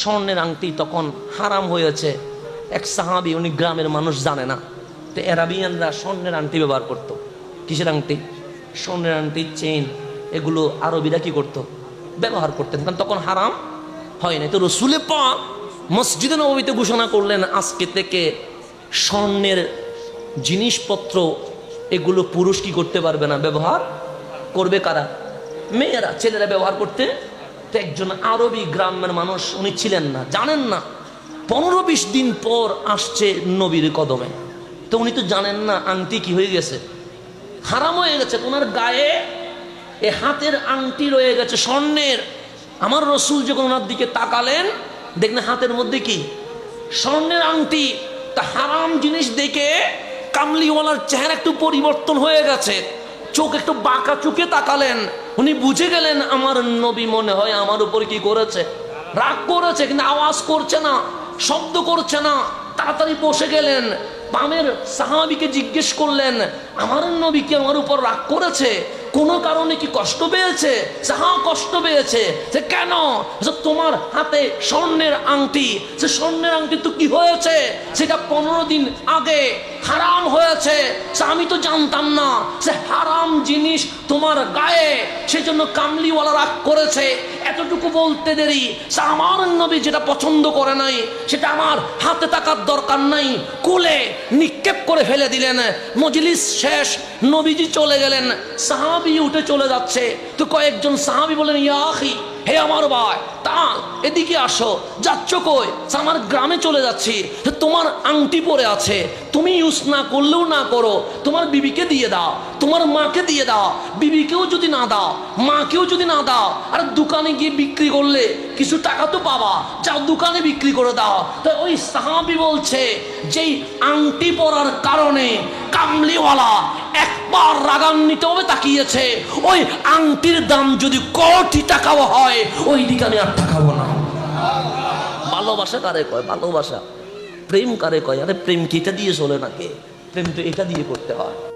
স্বর্ণের আংটি তখন হারাম হয়েছে। এক সাহাবি, উনি গ্রামের মানুষ জানে না। তো এরাবিয়ানরা স্বর্ণের আংটি ব্যবহার করতো। কিসের আংটি? স্বর্ণের আংটি, চেইন, এগুলো আরবিরা কি করতো? ব্যবহার করতেন। কারণ তখন হারাম হয় না তো রসুলে পা মসজিদে নবীতে ঘোষণা করলেন, আজকে থেকে স্বর্ণের জিনিসপত্র, এগুলো পুরুষ কি করতে পারবে না? ব্যবহার করবে কারা? মেয়েরা, ছেলেরা ব্যবহার করতে তো একজন আরবি গ্রামের মানুষ, উনি ছিলেন না, জানেন না। পনেরো বিশ দিন পর আসছে নবীর কদমে। তো উনি তো জানেন না আংটি কি হয়ে গেছে। হারাম হয়ে গেছে, ওনার গায়ে এ হাতের আংটি রয়ে গেছে স্বর্ণের। আমার রসুল যখন ওনার দিকে তাকালেন, দেখলেন হাতের মধ্যে কি? স্বর্ণের আংটি। তা হারাম জিনিস দেখে কামলিওয়ালার চেহারা একটু পরিবর্তন হয়ে গেছে। চোখ একটু বাঁকা চোখে তাকালেন। উনি বুঝে গেলেন আমার নবী মনে হয় আমার উপর কি করেছে। রাগ করেছে কিন্তু আওয়াজ করছে না, শব্দ করছে না। তাড়াতাড়ি বসে গেলেন। বামের সাহাবিকে জিজ্ঞেস করলেন, আমার নবী কি আমার উপর রাগ করেছে? কোনো কারণে কি কষ্ট পেয়েছে? সাহা কষ্ট পেয়েছে, যে কেন? যে তোমার হাতে স্বর্ণের আংটি সে স্বর্ণের আংটি তো কি হয়েছে? সেটা পনেরো দিন আগে হারাম হয়েছে। সে আমি তো জানতাম না সে হারাম জিনিস তোমার গায়ে, সেজন্য কামলিওয়ালা রাগ করেছে। এতটুকু বলতে দেরি। সে আমার নবী যেটা পছন্দ করে নাই, সেটা আমার হাতে থাকার দরকার নাই। কোলে নিক্ষেপ করে ফেলে দিলেন। মজলিস শেষ, নবীজি চলে গেলেন। সাহাবি উঠে চলে যাচ্ছে। তো কয়েকজন সাহাবি বলেন ইয়াহি হে আমার ভাই তা এদিকে আসো। যাচ্ছ কই? আমার গ্রামে চলে যাচ্ছি। তোমার আংটি পরে আছে। তুমি ইউজ না করলেও না করো। তোমার বিবিকে দিয়ে দাও। তোমার মাকে দিয়ে দাও, বিবিকেও যদি না দাও, মাকেও যদি না দাও, আর দোকানে গিয়ে বিক্রি করলে কিছু টাকা তো পাবা, যাও দোকানে বিক্রি করে দাও। তো ওই সাহাবি বলছে, যেই আংটি পরার কারণে কামলিওয়ালা একবার রাগান্বিত হবে তাকিয়েছে, ওই আংটির দাম যদি কোটি টাকাও হয় ওই দিকে আমি আর তাকাবো না। ভালোবাসা কারে কয়? ভালোবাসা। প্রেম কারে কয়? আরে প্রেম কি এটা দিয়ে চলে নাকি? প্রেম তো এটা দিয়ে করতে হয়।